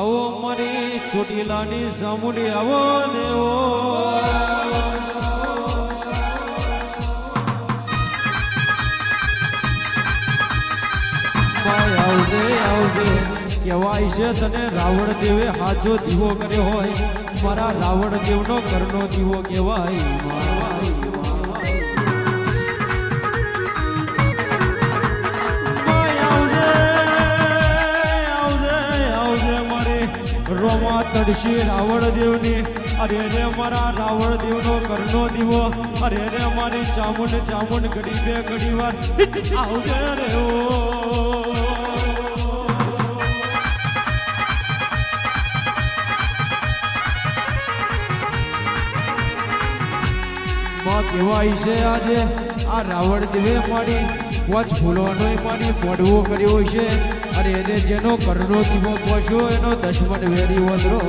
આવો મારી ચોટીલાની સામુડી આવો ને આવજે આવજે. કહેવાય છે તને રાવણ દેવે હાજો દીવો કર્યો હોય. મારા રાવણ દેવનો ઘરનો દીવો કહેવાય. તડશી રાવણ અરે રે મારા રાવણ દેવનો કરનો દીવો. અરે રે મારી ચામુંડ ચામુંડ ઘડી બે, ઘડી વાર. આવજે રે માં કહેવાય છે આજે, આ રાવણ દેવે મારી વચ ફૂલોનો મારી પડવો કર્યો છે. અરે એને જેનો ઘરનો દીવો પહોંચ્યો એનો દશમન વેરી વધરો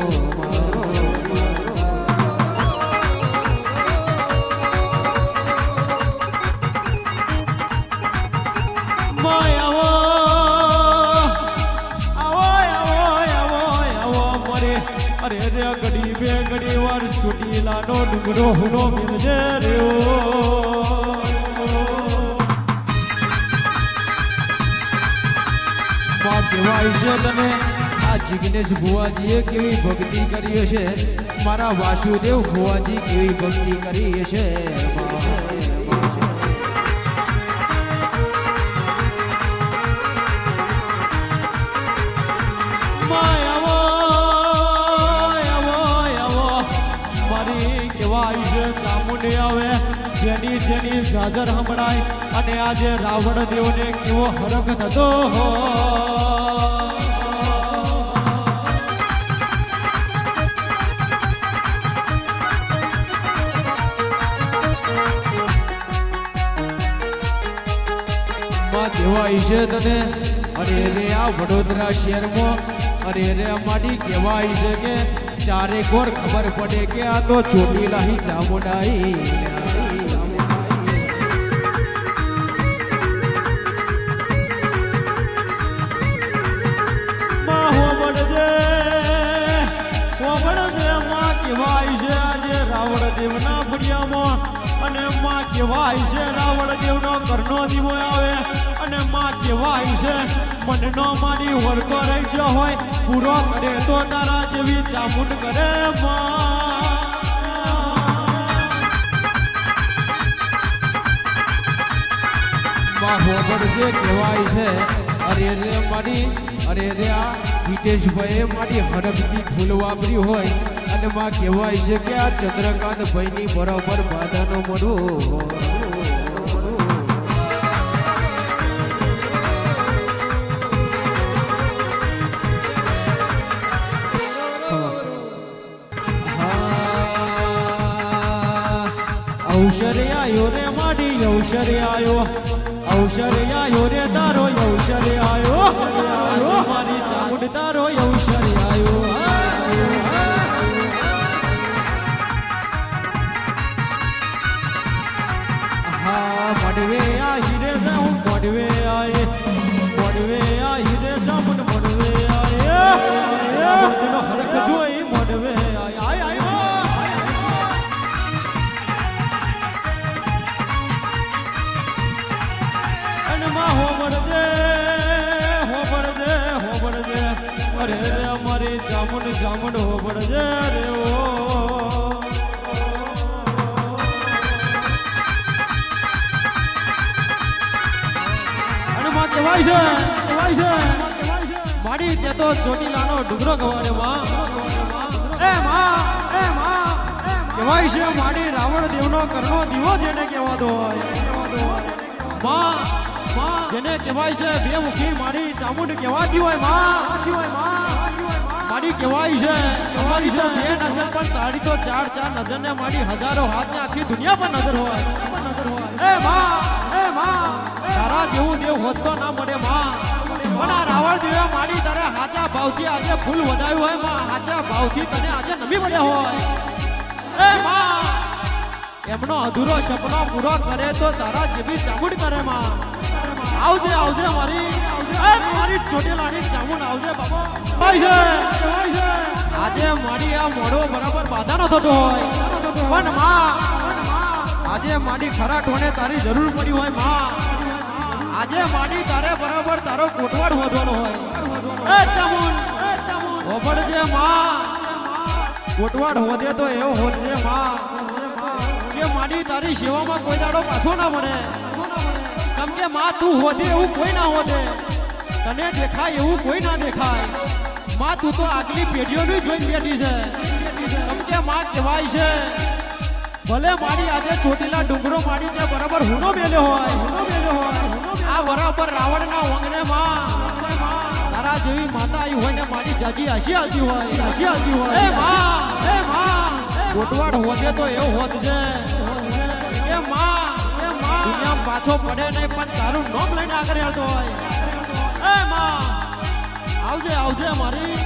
અરે રે ઘડી બે ઘડી વાર ચોટીલાનો ડુંગરો હુનો મિલજે રે ઓ માં તમે. આ જિગ્નેશ ભુવાજીએ કેવી ભક્તિ કરી હશે? મારા વાસુદેવ ભુવાજી કેવી ભક્તિ કરી હશે? મારી કહેવાય ચામુંડી આવે. જેની જેની સાજર હમણાય? અને આજે રાવણ દેવને કેવો હરખ થતો કહેવાય છે તને? અરે રે આ વડોદરા શહેરમાં? અરે રે અમારી કહેવાય છે કે? ચારે ગોર ખબર પડે કે આ તો ચોટીલાહી ચામુંડાઈ કહેવાય છે, રાવણ દેવનો ઘરનો દીવો આવે અને માં કહેવાય છે, મનનો માની વર્ગો રહેજો હોય, પૂરો કરે તો તારા જેવી ચામુંડ કરે માં. જે કહેવાય છે, અરે રે મારી, અરે રે આ મારી હરખથી ફૂલ વાપરી હોય અને માં કહેવાય છે કે આ ચંદ્રકાંત ભાઈની બરોબર બાધાનો મનો ઔષરે આયો રે માડી ઔષરે આયો. ઔષરે આયો રે તારો ઔષરે મારી ચામુંડ તારો ઔષરે મોડવે આયે મોડવે આ હીરે જાઉં મોડવે આયે. મોડનો હરખ જોઈ મોડવે આય. આય આય અને માં હોબળજે હોબળજે હોબળજે અરે રે અમારી ચામુંડ ચામુંડ હોબળજે રે છે, કહેવાય છે. માડી તે તો ચોટીલાનો ડુંગરો ગવાડે માં એ માં એ માં કહેવાય છે, માડી રાવણ દેવનો કરનો દીવો જેને કહેવાતો હોય. માં જેને કહેવાય છે, બે મુખી માડી ચામુંડ કહેવાતી હોયમાં હોયમાં માડી કહેવાય છે તમારી તો બે નજર પર તારી તો ચાર ચાર નજર ને માડી હજારો હાથ ને આખી દુનિયા પર નજર હોય. એ માં એ માં તારા જેવું દેવ હોત તો ના મળે માં. પણ આ રાવણ દેવે માડી તારે હાચા ભાવથી આજે ફૂલ વધાવ્યું હોયમાં. હાચા ભાવથી તને આજે નમી મળ્યા હોય. એ માં, એમનો અધૂરો સપનો પૂરો કરે તો તારા જેવી ચામુંડ કરે માં. આવજે આવજે મારી મારી ચોટેલાની ચામુંડ આવજે બાબા આજે મારી આ મોઢો બરાબર બાધાનો થતો હોય. પણ માં, આજે માડી ખરા ટોને તારી જરૂર પડી હોયમાં. આજે માડી તારે બરાબર તારો કોટવાડ વધવાનો હોય. એ ચમુન હોબળજે માં. કોટવાડ હોદે તો એવો હોદજે માં. કે માડી તારી સેવામાં કોઈ દાડો પાછો ના મળે. કેમ કે માં તું હોદે એવું કોઈ ના હોદે તને દેખાય એવું કોઈ ના દેખાય. માં તું તો આગલી પેઢીઓની જોઈને બેઠી છે. કેમ કે માં કહેવાય છે, ભલે મારી આજે ચોટીલા ડુંગરો મારી ત્યાં બરાબર હુનો મેલ્યો હોય હુનો મેલ્યો હોય. આ બરાબર રાવણના વંગને માં તારા જેવી માતા આવી હોય ને મારી જાજી હસી આવતી હોય હસી આવતી હોય. એ માં એ માં. ગોટવાડ હોતે તો એવું હોત છે એ માં એ માં. દુનિયા પાછો પડે નહીં પણ તારું નામ લઈને આગળ હેળતો હોય. એ માં. આવજે આવજે મારી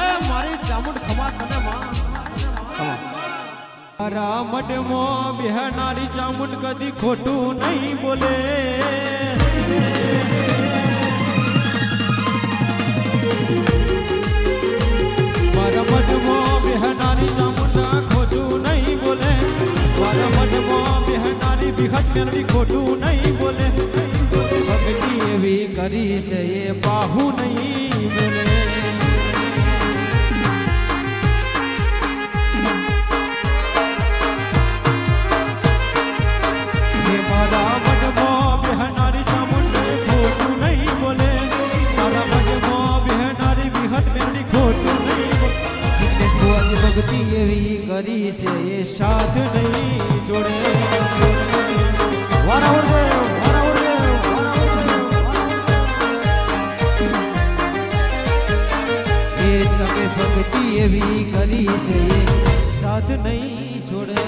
એ મારી ચામુંડ ખમા તને માં. રામડમો બિહાનારી ચામુંડ કદી ખોટું નહીં બોલે. બિહાનારી બિહત મેળવી ખોટું નહીં બોલે ભક્તિ એવી કરી છે એ બાહુ નહીં બોલે હે મારા મનમાં બેહનારી ચામુંડ ખોટું નહીં બોલે મારા મનમાં બેહનારી વિહત મેળવી ખોટું નહીં બોલે જિગ્નેશ બુઆજી ભક્તિ એવી કરી છે એ સાથ નહીં જોડે તમે ભક્તિ એવી છે સાથ નહીં છોડે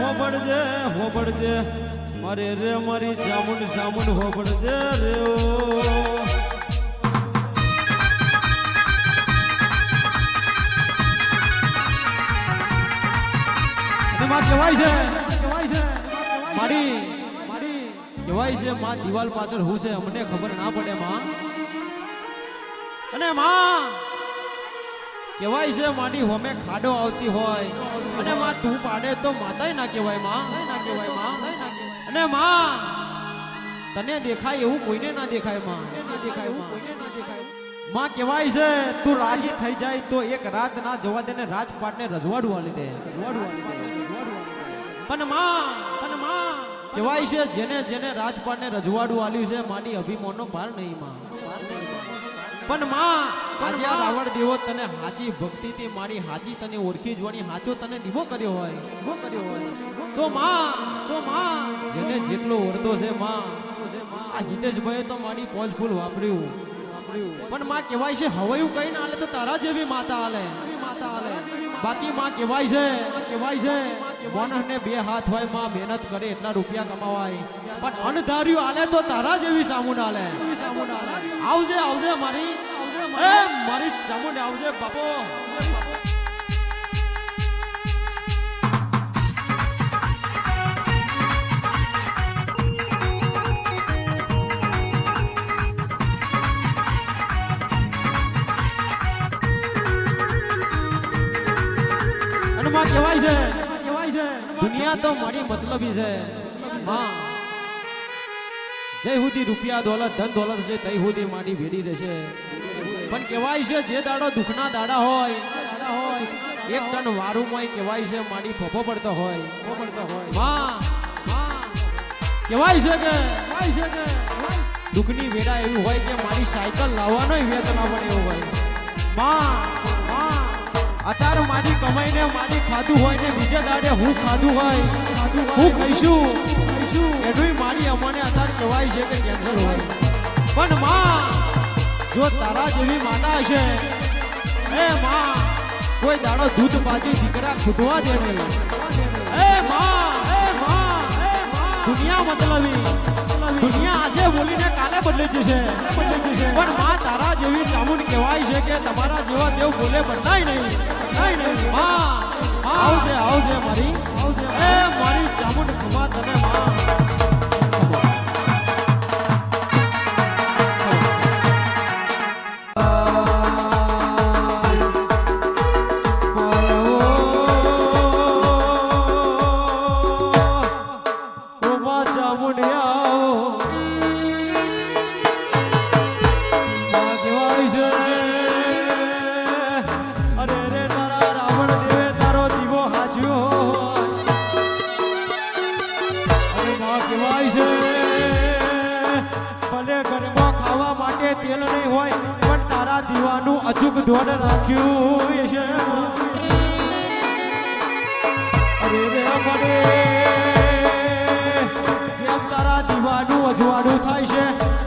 હોબળજે હોબળજે, મારે રે, મારી ચામુંડ ચામુંડ હોબળજે, રે એમાં કહેવાય છે. મારી મારી કહેવાય છે, માં દિવાલ પાછળ હું છે, અમને ખબર ના પડે, માં. અને માં, કહેવાય છે માડી હોમે ખાડો આવતી હોય. અને માં, તું પાડે તો માતાય ના કહેવાય, માં. ના કહેવાયમાં અને માં, તને દેખાય એવું કોઈને ના દેખાય, માં. ના દેખાય એવું કોઈને ના દેખાયમાં કહેવાય છે, તું રાજી થઈ જાય તો એક રાત ના જવા દે ને રાજપાટને રજવાડું આલી દે રજવાડું આલી દે. પણ માં કહેવાય છે જેને જેને રાજપાટને રજવાડું આલ્યું છે માની અભિમાનનો પાર નહીં માં. પણ માં આજે આ રાવણ દેવો તને હાચી ભક્તિથી મારી હાચી તને ઓળખી જોવાની હાચો તને દીવો કર્યો હોય. દીવો કર્યો હોય. તો માં તો માં જેને જેટલો ઓળતો છે માં આ હિતેશભાઈએ તો મારી પોજ ફૂલ વાપર્યું. પણ માં કહેવાય છે હવાયું કઈ ના હાલે તો તારા જેવી માતા હાલે. બાકી માં કહેવાય છે કહેવાય છે વનને બે હાથ હોયમાં મહેનત કરે એટલા રૂપિયા કમાવાય. પણ અનધાર્યું આલે તો તારા જેવી સામુન આલે. આવજે આવજે મારી. મારી. ચામુંડ આવજે બાપો. દુનિયા તો મારી મતલબી છે. હા જય સુધી રૂપિયા દોલત, ધન દોલત છે, તઈ સુધી મારી ભેડી રહેશે. પણ કહેવાય છે, જે દાડો દુખના દાડા હોય હોય એક ટન વારુમાં કહેવાય છે, મારી ફફો પડતો હોય. પડતો હોય કેવાય કહેવાય છે કે કહેવાય દુઃખની વેળા એવું હોય કે મારી સાયકલ લાવવાનો વેતના પડે એવું હોય. માં માં અત્યારે મારી કમાઈને મારી ખાધું હોય ને બીજે દાડે હું ખાધું હોય, હું ખાઈશું. એટલું મારી અમને અત્યારે કહેવાય છે કે કેન્સર હોય. પણ માં, જો તારા જેવી માતા હશે, એ માં, કોઈ દાડો દૂધ પાછી દીકરા ખૂટવા દે નહીં. એ માં. દુનિયા મતલબી દુનિયા આજે બોલીને કાલે બદલી જશે પણ માં તારા જેવી ચામુંડ કહેવાય છે કે તમારા જેવા દેવ બોલે બદલાય નહીં. બદલાય નહીં. માં, આવજે આવજે મારી. આવજે એ મારી ચામુંડ ઘુમા તમે માં. દીવાનું અચૂક ધોડ રાખ્યું છે. જેમ તારા દીવાનું અજવાળું થાય છે,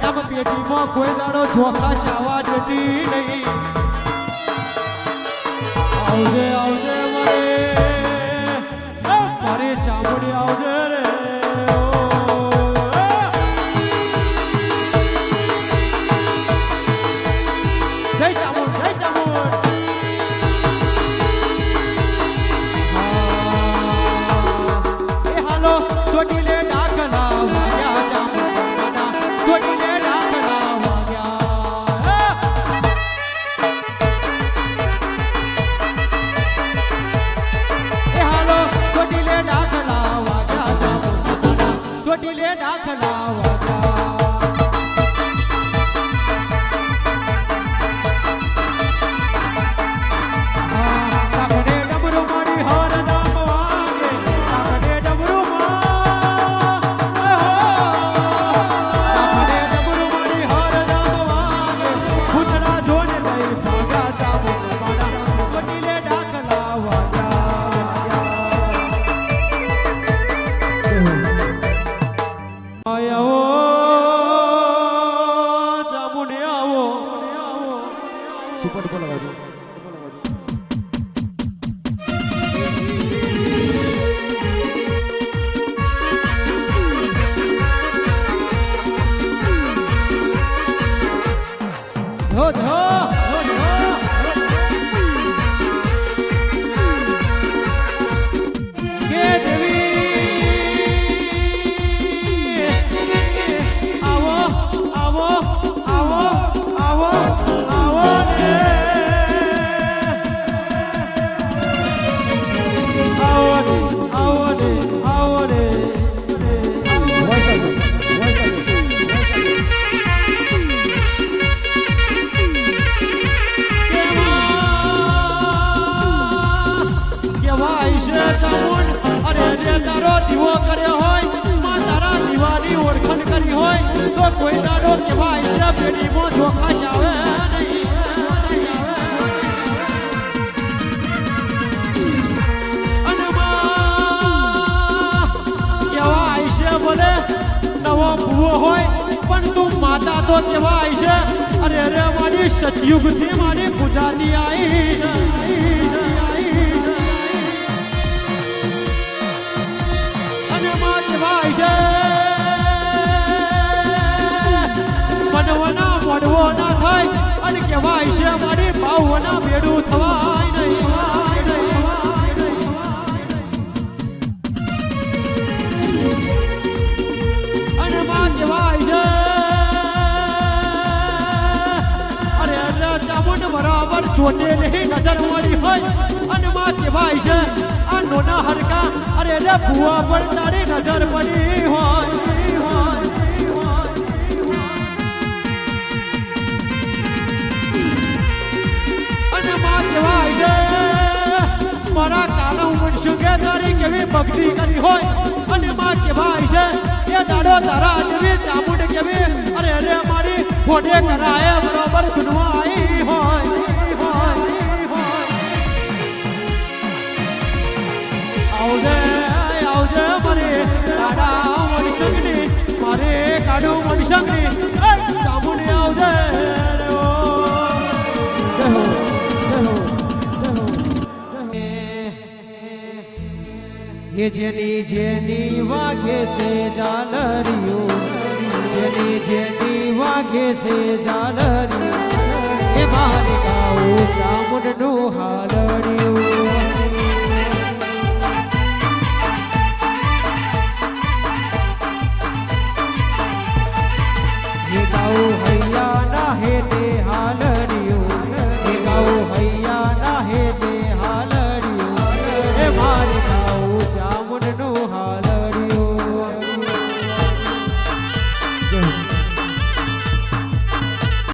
એમ પેટીમાં કોઈ દાડો ચોખા શાવા જતી નહીં. આવજે આવજે એ મારી ચામડી આવજે રે. ચોટીલે ડાકલા છે ચામુંડ અરે તારો દીવો કર્યો હોય, માં તારા દીવાની ઓળખણ કરી હોય, તો કોઈ દાડો કેવાય છે પેઢીમાં ચોખાશ આવે અને નવો ભૂવો હોય, પણ તું માતા તો કેવાય છે. અરે મારી સતયુગથી મારી ગુજરાતી આવી છે. નહીં નજર મળી હોય અને માં કહેવાય છે આ નોના હરકા. અરે રે ભૂવા પર તારી નજર પડી હોય. મારા કાલો મનશું કે તારી કેવી ભક્તિ કરી હોય. અને માં કહેવાય છે કે દાડો તારા જેવી ચામુંડ કેવી. અરે અરે મારી ફોટે કરાય બરોબર ધૂનવા હોય, જેની જેની વાગે છે જાલરિયો જેની જેની વાગે છે જાલરિયો એ મારે ગાઉ ચામુંડનું હાલડિયું.